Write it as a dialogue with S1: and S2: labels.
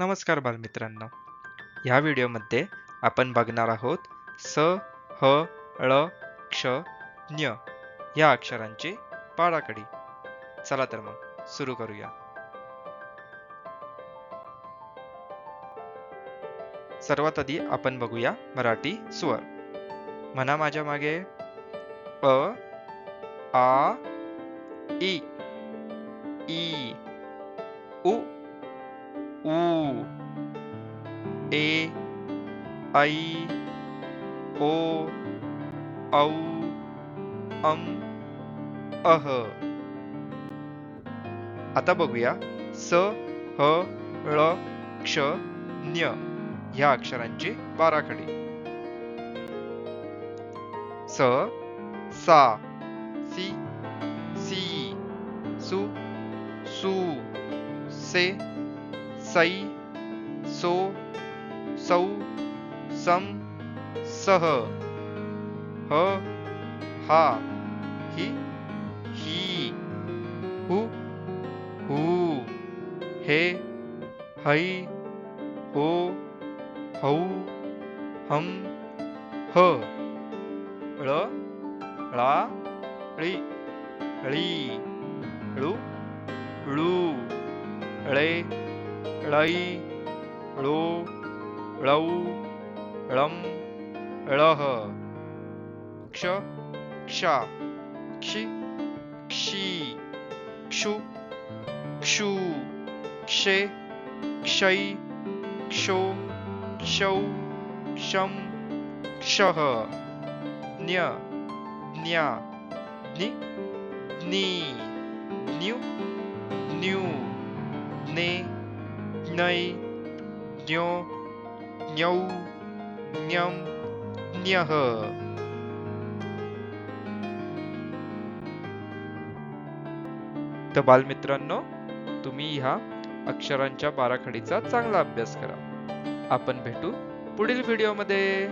S1: नमस्कार बालमित्रांनो. ह्या व्हिडिओमध्ये आपण बघणार आहोत स ह ळ क्ष ञ या अक्षरांची पाडाकडी. चला तर मग सुरू करूया. सर्वात आधी आपण बघूया मराठी स्वर. म्हणा माझ्या मागे. अ आ इ ई उ U ए I ओ औ अम अह आता बघूया. स ह ळ क्ष ञ ह्या अक्षरांची बाराखडी. स सा सी सी सु सु से सै सो सौ सम सह ह हा हि ही हु हू हे है हो हौ हम ह ळ ळा ळी ळी ळू ळू ळे ळै ळो ळौ ळम ळह क्षक्षा क्षि क्षी क्षु क्षू क्षे क्षै क्षो क्षौ क्षम क्षः न्य ज्ञा नि नी न्यू न्यू ने नै न्यो न्यौ न्यम न्यः तर बालमित्रांनो तुम्ही ह्या अक्षरांच्या बाराखडीचा चांगला अभ्यास करा. आपण भेटू पुढील व्हिडिओमध्ये